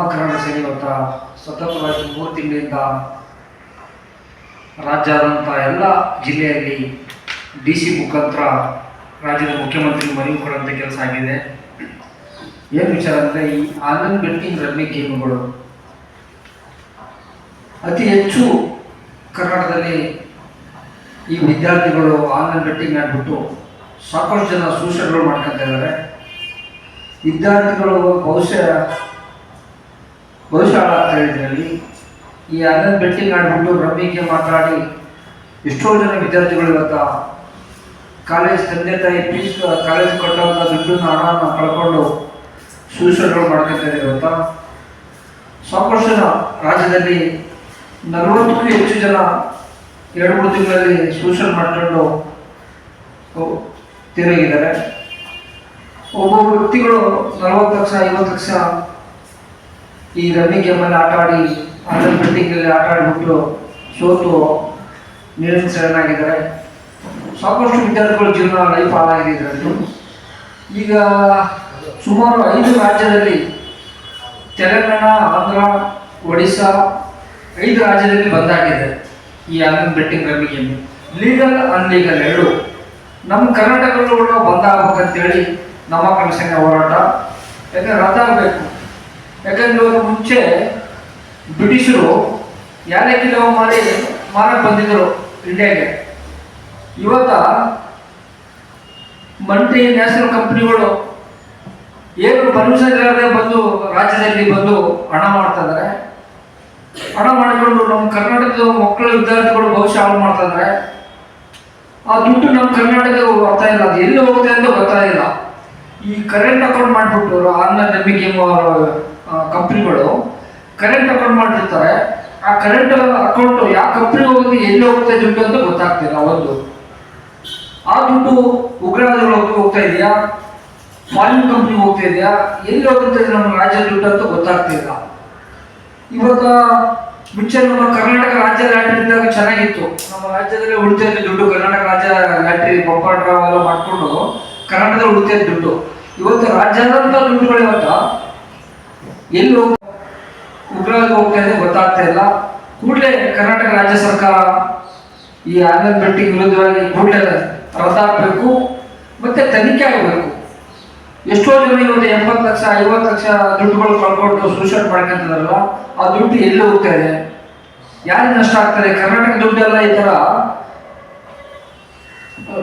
ನಮ್ಮ ಕನ್ನಡ ಸೇನೆ ಸತತವಾಗಿ ಮೂರು ತಿಂಗಳಿಂದ ರಾಜ್ಯಾದ್ಯಂತ ಎಲ್ಲ ಜಿಲ್ಲೆಯಲ್ಲಿ ಡಿ ಸಿ ಮುಖಾಂತರ ರಾಜ್ಯದ ಮುಖ್ಯಮಂತ್ರಿ ಮನವಿ ಕೊಡುವಂಥ ಕೆಲಸ ಆಗಿದೆ. ಏನು ವಿಚಾರ ಅಂದರೆ ಈ ಆನ್ಲೈನ್ ಬೆಟ್ಟಿಂಗ್ ರಮ್ಮಿ ಗೇಮ್ಗಳು ಅತಿ ಹೆಚ್ಚು ಕರ್ನಾಟಕದಲ್ಲಿ ಈ ವಿದ್ಯಾರ್ಥಿಗಳು ಆನ್ಲೈನ್ ಬೆಟ್ಟಿಂಗ್ ಆಗಿಬಿಟ್ಟು ಸಾಕಷ್ಟು ಜನ ಸೂಚನೆಗಳು ಮಾಡ್ಕೊತಾ ಇದ್ದಾರೆ. ವಿದ್ಯಾರ್ಥಿಗಳು ಭವಿಷ್ಯ ಹಾಳಾಗ್ತಾ ಈ ಅನ್ನದ ಬೆಟ್ಟಿಂಗ್ ಆಡ್ಬಿಟ್ಟು ರಮ್ಮಿಗೆ ಮಾತಾಡಿ ಎಷ್ಟೋ ಜನ ವಿದ್ಯಾರ್ಥಿಗಳು ಇವತ್ತ ಕಾಲೇಜ್ ತಂದೆ ತಾಯಿ ಫೀಸ್ ಕಾಲೇಜ್ ಕಟ್ಟುವಂಥ ದುಡ್ಡನ್ನ ಹಣವನ್ನು ಕಳ್ಕೊಂಡು ಸೂಸೈಡ್ಗಳು ಮಾಡ್ಕೊತಾರೆ ಇವತ್ತ. ಸಾಕಷ್ಟು ಜನ ರಾಜ್ಯದಲ್ಲಿ ನಲವತ್ತಕ್ಕೂ ಹೆಚ್ಚು ಜನ ಎರಡು ಮೂರು ತಿಂಗಳಲ್ಲಿ ಸೂಸೈಡ್ ಮಾಡಿಕೊಂಡು ತೀರೋಗಿದ್ದಾರೆ ಒಬ್ಬೊಬ್ಬ ವ್ಯಕ್ತಿಗಳು ನಲವತ್ತು ಲಕ್ಷ, ಐವತ್ತು ಲಕ್ಷ ಈ ರಮ್ಮಿ ಗೇಮಲ್ಲಿ ಆಟ ಆಡಿ ಅದರ ಬೆಟ್ಟಿಂಗಲ್ಲಿ ಆಟ ಆಡಿಬಿಟ್ಟು ಸೋತು ನೀರಿನ ಸರಣಾಗಿದ್ದಾರೆ ಸಾಕಷ್ಟು ವಿದ್ಯಾರ್ಥಿಗಳ ಜೀವನ ಲೈಫ್ ಹಾಳಾಗಿದೆ ಇದರಲ್ಲಿ. ಈಗ ಸುಮಾರು ಐದು ರಾಜ್ಯದಲ್ಲಿ ತೆಲಂಗಾಣ, ಆಂಧ್ರ ಒಡಿಶಾ ಐದು ರಾಜ್ಯದಲ್ಲಿ ಬಂದಾಗಿದೆ ಈ online betting rummy game legal unlegal ಎರಡು. ನಮ್ಮ ಕರ್ನಾಟಕದಲ್ಲೂ ಕೂಡ ಬಂದಾಗಬೇಕಂತೇಳಿ ನಮ್ಮ ಕನಸಿನ ಹೋರಾಟ. ಯಾಕಂದ್ರೆ ರದ್ದಾಗಬೇಕು ಯಾಕಂದ್ರೆ ಇವಾಗ ಮುಂಚೆ ಬ್ರಿಟಿಷರು ಯಾರೇ ಕಿಲೋ ಮಾರಿ ಮಾರಕ್ಕೆ ಬಂದಿದ್ರು ಇಂಡಿಯಾಗೆ. ಇವತ್ತ ಮಲ್ಟಿ ನ್ಯಾಷನಲ್ ಕಂಪ್ನಿಗಳು ಏನು ಪರ್ಮಿಷನ್ ಇಲ್ಲದೆ ಬಂದು ರಾಜ್ಯದಲ್ಲಿ ಬಂದು ಹಣ ಮಾಡ್ತಾ ಇದ್ದಾರೆ ಹಣ ಮಾಡಿಕೊಂಡು ನಮ್ಮ ಕರ್ನಾಟಕದ ಮಕ್ಕಳ ವಿದ್ಯಾರ್ಥಿಗಳು ಭವಿಷ್ಯ ಹಾಳು ಮಾಡ್ತಾ ಇದ್ದಾರೆ ಆ ದುಡ್ಡು ನಮ್ಮ ಕರ್ನಾಟಕದ ಬರ್ತಾ ಇಲ್ಲ, ಅದು ಎಲ್ಲಿ ಹೋಗುತ್ತೆ ಅಂತ ಗೊತ್ತಾಗಿಲ್ಲ. ಈ ಕರೆಂಟ್ ಅಕೌಂಟ್ ಮಾಡಿಬಿಟ್ಟು ಆನ್ಲೈನ್ ನಂಬಿಕೆ ಕಂಪ್ನಿಗಳು ಕರೆಂಟ್ ಅಕೌಂಟ್ ಮಾಡಿರ್ತಾರೆ. ಆ ಕರೆಂಟ್ ಅಕೌಂಟ್ ಯಾವ ಕಂಪ್ನಿ ಹೋಗುತ್ತೆ ಎಲ್ಲಿ ಹೋಗುತ್ತೆ ದುಡ್ಡು ಅಂತ ಗೊತ್ತಾಗ್ತಿಲ್ಲ ಒಂದು. ಆ ದುಡ್ಡು ಉಗ್ರವಾದಿಗಳು ಹೋಗ್ತಾ ಇದೆಯಾ? ಫಾರಿನ್ ಕಂಪ್ನಿ ಹೋಗ್ತಾ ಇದೆಯಾ? ಎಲ್ಲಿ ಹೋಗುತ್ತೆ ನಮ್ಮ ರಾಜ್ಯ ದುಡ್ಡು ಅಂತ ಗೊತ್ತಾಗ್ತಿಲ್ಲ. ಇವಾಗ ಮುಂಚೆ ನಮ್ಮ ಕರ್ನಾಟಕ ರಾಜ್ಯ ಲ್ಯಾಟ್ರಿ ಇದ್ದಾಗ ಚೆನ್ನಾಗಿತ್ತು. ನಮ್ಮ ರಾಜ್ಯದಲ್ಲಿ ಉಳಿತಾಯ ದುಡ್ಡು ಕರ್ನಾಟಕ ರಾಜ್ಯ ಲ್ಯಾಟ್ರಿ ಬೊಪ್ಪಾಟ ಎಲ್ಲ ಮಾಡಿಕೊಂಡು ಕರ್ನಾಟಕದಲ್ಲಿ ಉಳಿತಾಯ ದುಡ್ಡು. ಇವತ್ತು ರಾಜ್ಯಾದ್ಯಂತ ದುಡ್ಡುಗಳು ಇವತ್ತ ಎಲ್ಲಿ ಉಗ್ರವಾಗಿ ಹೋಗ್ತಾ ಇದೆ ಗೊತ್ತಾಗ್ತಾ ಇಲ್ಲ. ಕೂಡಲೇ ಕರ್ನಾಟಕ ರಾಜ್ಯ ಸರ್ಕಾರ ಈ ಆನ್ಲೈನ್ ಬೆಟ್ಟಿಂಗ್ ವಿರುದ್ಧವಾಗಿ ಕೂಡಲೇ ರದ್ದಾಗಬೇಕು ಮತ್ತೆ ತನಿಖೆ ಆಗಬೇಕು. ಎಷ್ಟೋ ಜನ ಇವತ್ತು ಎಂಬತ್ತು ಲಕ್ಷ, ಐವತ್ತು ಲಕ್ಷ ದುಡ್ಡುಗಳು ಕಳ್ಕೊಂಡು ಸೂಸೈಡ್ ಮಾಡ್ಕೊಂತಾರಲ್ಲ ಆ ದುಡ್ಡು ಎಲ್ಲಿ ಹೋಗ್ತಾ ಇದೆ? ಯಾರಿಗೆ ನಷ್ಟ ಆಗ್ತಾರೆ ಕರ್ನಾಟಕ ದುಡ್ಡೆಲ್ಲ ಈ ತರ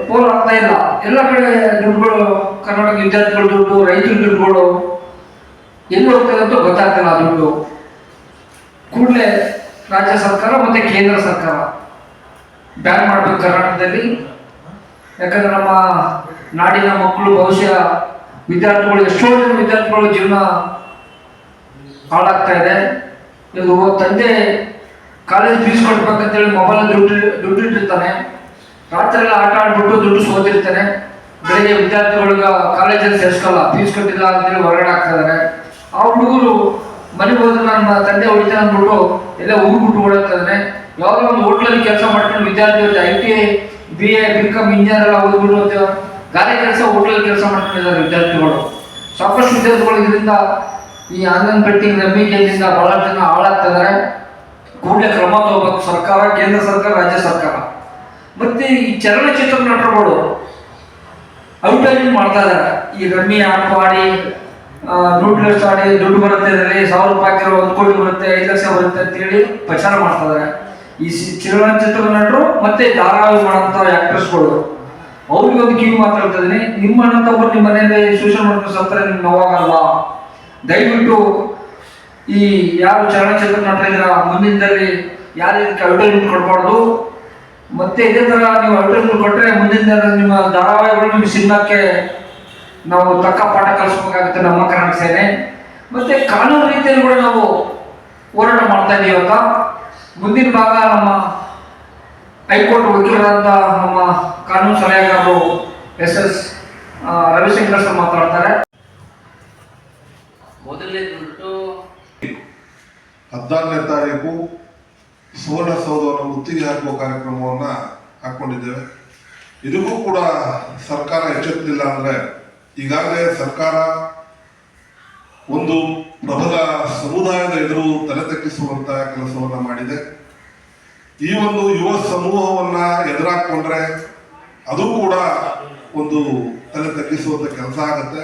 ಪೋಲ್ ಆಗ್ತಾ ಇಲ್ಲ. ಎಲ್ಲ ಕಡೆ ದುಡ್ಡುಗಳು, ಕರ್ನಾಟಕ ವಿದ್ಯಾರ್ಥಿಗಳ ದುಡ್ಡು, ರೈತರ ದುಡ್ಡುಗಳು ಎಲ್ಲಿ ಹೋಗ್ತದೆ ಅಂತ ಗೊತ್ತಾಗ್ತಿಲ್ಲ. ದುಡ್ಡು ಕೂಡಲೇ ರಾಜ್ಯ ಸರ್ಕಾರ ಮತ್ತೆ ಕೇಂದ್ರ ಸರ್ಕಾರ. ಬ್ಯಾನ್ ಮಾಡಬೇಕು ಕರ್ನಾಟಕದಲ್ಲಿ. ಯಾಕಂದ್ರೆ ನಮ್ಮ ನಾಡಿನ ಮಕ್ಕಳು ಬಹುಶಃ ವಿದ್ಯಾರ್ಥಿಗಳು, ಎಷ್ಟೋ ಜನ ವಿದ್ಯಾರ್ಥಿಗಳು ಜೀವನ ಹಾಳಾಗ್ತಾ ಇದೆ. ಇದು ತಂದೆ ಕಾಲೇಜ್ ಫೀಸ್ ಕೊಡ್ಬೇಕಂತೇಳಿ ಮೊಬೈಲ್ ದುಡ್ಡು ದುಡ್ಡು ಇಟ್ಟಿರ್ತಾನೆ. ರಾತ್ರಿ ಎಲ್ಲ ಆಟ ಆಡ್ಬಿಟ್ಟು ದುಡ್ಡು ಸೋತಿರ್ತಾನೆ. ಬೆಳಿಗ್ಗೆ ವಿದ್ಯಾರ್ಥಿಗಳಿಗೆ ಕಾಲೇಜಲ್ಲಿ ಸೇರಿಸ್ಕೊಲ್ಲ. ಫೀಸ್ ಕೊಟ್ಟಿಲ್ಲ ಅಂತೇಳಿ ಹೊರಗಡೆ ಆಗ್ತಾ ಇದಾರೆ. ಆ ಹುಡುಗರು ಮನೆಗೆ ಹೋದ್ರೆ ನನ್ನ ತಂದೆ ಹೊಡಿತಾನೆ ಅಂದ್ಬಿಟ್ಟು ಎಲ್ಲ ಊರ್ಬಿಟ್ಟು ಓಡಾಡ್ತಾನೆ ಯಾವ್ದೋ ಒಂದು ಹೋಟ್ಲಲ್ಲಿ ಕೆಲಸ ಮಾಡ್ಕೊಂಡು ವಿದ್ಯಾರ್ಥಿಗಳು I T I, B A B com engineer ಎಲ್ಲ ಓದ್ಬಿಟ್ಟು ಅಂತ ಗಾರೆ ಕೆಲಸ, ಹೋಟ್ಲಲ್ಲಿ ಕೆಲಸ ಮಾಡ್ಕೊಂಡಿದ್ದಾರೆ ವಿದ್ಯಾರ್ಥಿಗಳು. ಸಾಕಷ್ಟು ವಿದ್ಯಾರ್ಥಿಗಳು ಇದರಿಂದ ಈ ಆನ್ಲೈನ್ ರಮ್ಮಿ ಗೇಮಿಂದ ಬಹಳ ಜನ ಹಾಳಾಗ್ತಿದ್ದಾರೆ. ಕೂಡಲೇ ಕ್ರಮ ತಗೋಬೇಕು ಸರ್ಕಾರ, ಕೇಂದ್ರ ಸರ್ಕಾರ, ರಾಜ್ಯ ಸರ್ಕಾರ. ಮತ್ತೆ ಈ ಚಲನಚಿತ್ರ ನಟರುಗಳು ಔಟ್ಲೈನಿಂಗ್ ಮಾಡ್ತಾ ಇದ್ದಾರೆ. ಈ ರಮ್ಮಿ ಆಟ ಆಡಿ ನ್ಯೂಟ್ಲೆಸ್ ಆಡಿ ದುಡ್ಡು ಬರುತ್ತೆ ಇದರಲ್ಲಿ, ಸಾವಿರ ರೂಪಾಯಿ ಹಾಕಿರೋ ಒಂದು ಕೋಟಿ ಬರುತ್ತೆ, ಐದು ಲಕ್ಷ ಬರುತ್ತೆ ಅಂತೇಳಿ ಪ್ರಚಾರ ಮಾಡ್ತಾ ಇದ್ದಾರೆ ಈ ಚಲನಚಿತ್ರ ನಟರು ಮತ್ತೆ ಧಾರಾವಾಹಿ ಮಾಡೋಂಥ ಆಕ್ಟ್ರೆಸ್ಗಳು ಅವ್ರಿಗೆ ಒಂದು ಕಿವಿ ಮಾತಾಡ್ತಾ ಇದೀನಿ ನಿಮ್ಮ ಅಣ್ಣಂತೊಬ್ಬರು ನಿಮ್ಮ ಮನೆಯಲ್ಲಿ ಸೋಷಿಯಲ್ ಮಾಡ್ಕೊಂಡು ಸತ್ತರೆ ನಿಮ್ಗೆ ನೋವಾಗಲ್ಲ ದಯವಿಟ್ಟು ಈ ಯಾರು ಚಲನಚಿತ್ರ ನಟರಿದ್ರ ಮುಂದಿನದಲ್ಲಿ ಯಾರು ಇದಕ್ಕೆ ಅಡ್ವರ್ಟೈಸ್ಮೆಂಟ್ ಕೊಡಬಾರ್ದು. ಮತ್ತೆ ಇದೇ ಥರ ನೀವು ಅಡ್ವರ್ಟೈಸ್ಮೆಂಟ್ ಕೊಟ್ಟರೆ ಮುಂದಿನ ನಿಮ್ಮ ಧಾರಾವಾಹಿಗಳು ನಿಮ್ಮ ಸಿನಿಮಾಕ್ಕೆ ನಾವು ತಕ್ಕ ಪಾಠ ಕಲಿಸ್ಬೇಕಾಗುತ್ತೆ ನಮ್ಮ ಕಾರಣ ಸೇನೆ. ಮತ್ತೆ ಕಾನೂನು ರೀತಿಯಲ್ಲಿ ಕೂಡ ನಾವು ಹೋರಾಟ ಮಾಡ್ತಾ ಇದ್ದೀವಿ ಇವತ್ತ ಮುಂದಿನ ಭಾಗ ನಮ್ಮ ಹೈಕೋರ್ಟ್ ವಕೀಲರಾದ ನಮ್ಮ ಕಾನೂನು ಸಲಹೆಗಾರರು ಎಸ್ ಎಸ್ ರವಿಶಂಕರ್ ಸರ್ ಮಾತಾಡ್ತಾರೆ. ಮೊದಲನೇದುಂಟು ಹದಿನಾರನೇ ತಾರೀಕು ಸುವರ್ಣಸೌಧವನ್ನು ಮುತ್ತಿಗೆ ಹಾಕುವ ಕಾರ್ಯಕ್ರಮವನ್ನು ಹಾಕ್ಕೊಂಡಿದ್ದೇವೆ ಇದಕ್ಕೂ ಕೂಡ ಸರ್ಕಾರ ಎಚ್ಚೆತ್ತಲಿಲ್ಲ ಅಂದರೆ ಈಗಾಗಲೇ ಸರ್ಕಾರ ಒಂದು ಪ್ರಬಲ ಸಮುದಾಯದ ಎದುರು ತಲೆ ತಗ್ಗಿಸುವಂತಹ ಕೆಲಸವನ್ನ ಮಾಡಿದೆ. ಈ ಒಂದು ಯುವ ಸಮೂಹವನ್ನ ಎದುರಾಕೊಂಡ್ರೆ ಅದು ಕೂಡ ಒಂದು ತಲೆ ತಗ್ಗಿಸುವಂತ ಕೆಲಸ ಆಗುತ್ತೆ.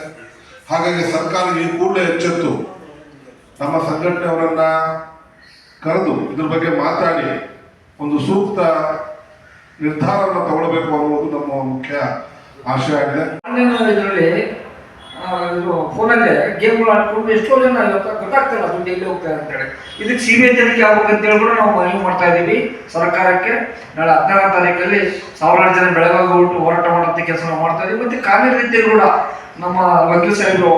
ಹಾಗಾಗಿ ಸರ್ಕಾರ ಈ ಕೂಡಲೇ ಎಚ್ಚೆತ್ತು ನಮ್ಮ ಸಂಘಟನೆಯವರನ್ನ ಕರೆದು ಇದ್ರ ಬಗ್ಗೆ ಮಾತಾಡಿ ಒಂದು ಸೂಕ್ತ ನಿರ್ಧಾರವನ್ನು ತಗೊಳ್ಬೇಕು ಅನ್ನೋದು ನಮ್ಮ ಮುಖ್ಯ ಆಶಯ ಆಗಿದೆ. ಇದರಲ್ಲಿ ಇದು ಫೋನಲ್ಲೇ ಗೇಮ್ಗಳು ಆಡ್ಕೊಂಡು ಎಷ್ಟೋ ಜನ ಇವತ್ತು ಗೊತ್ತಾಗ್ತಿಲ್ಲ ದುಡ್ಡು ಎಲ್ಲಿ ಹೋಗ್ತಾರೆ ಅಂತೇಳಿ. ಇದಕ್ಕೆ ಸಿ ಬಿ ಐ ತನಿಖೆ ಆಗ್ಬೇಕಂತೇಳಿ ಕೂಡ ನಾವು ಮನವಿ ಮಾಡ್ತಾ ಇದ್ದೀವಿ. ಸರ್ಕಾರಕ್ಕೆ ನಾಳೆ ಹದಿನಾರನೇ ತಾರೀಕಲ್ಲಿ ಸಾವಿರಾರು ಜನ ಬೆಳಗಾವಿ ಹೊರಟು ಹೋರಾಟ ಮಾಡೋಂಥ ಕೆಲಸ ನಾವು ಮಾಡ್ತಾ ಇದ್ದೀವಿ. ಮತ್ತೆ ಕಾನೂನು ರೀತಿಯಲ್ಲಿ ಕೂಡ ನಮ್ಮ ವಕೀಲ್ ಸಾಹೇಬರು